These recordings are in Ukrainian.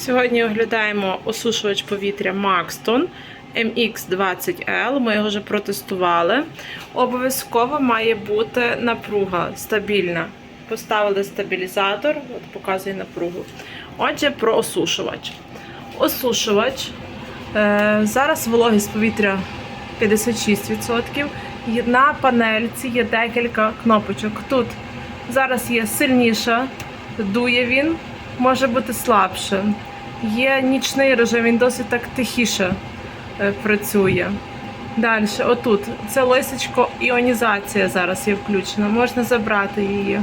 Сьогодні оглядаємо осушувач повітря Maxton MX20L. Ми його вже протестували. Обов'язково має бути напруга стабільна. Поставили стабілізатор, от показує напругу. Отже, про осушувач. Осушувач. Е, зараз вологість повітря 56%. На панельці є декілька кнопочок. Тут зараз є сильніша, дує він, може бути слабше. Є нічний режим, він досить так тихіше е, працює. Далі, отут, це лисичко іонізація зараз є включена, можна забрати її.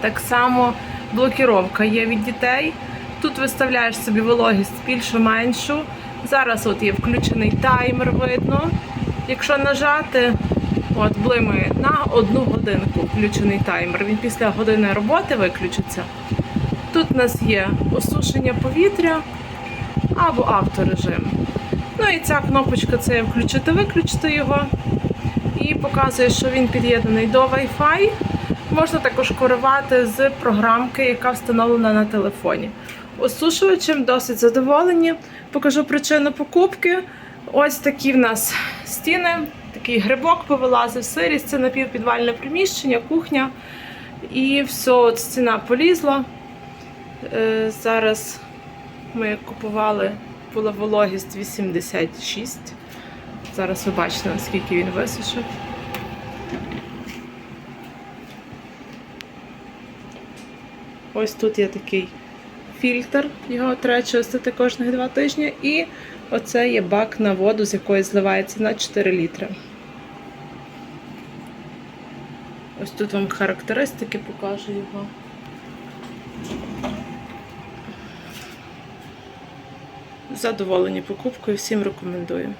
Так само блокіровка є від дітей. Тут виставляєш собі вологість більшу меншу. Зараз от є включений таймер, видно. Якщо нажати, от блимає на одну годинку включений таймер. Він після години роботи виключиться. Тут у нас є осушення повітря або авторежим. Ну і ця кнопочка це включити-виключити його. І показує, що він під'єднаний до Wi-Fi. Можна також керувати з програмки, яка встановлена на телефоні. Осушувачем досить задоволені. Покажу причину покупки. Ось такі в нас стіни, такий грибок повилазив, сирість, це напівпідвальне приміщення, кухня. І все, от стіна полізла. Е, Зараз ми купували, була вологість 86. Зараз ви бачите, наскільки він висушив. Ось тут є такий фільтр, його треба чистити кожних два тижні. І оце є бак на воду, з якої зливається на 4 літри. Ось тут вам характеристики покажу його. Задоволені покупкою, всім рекомендую.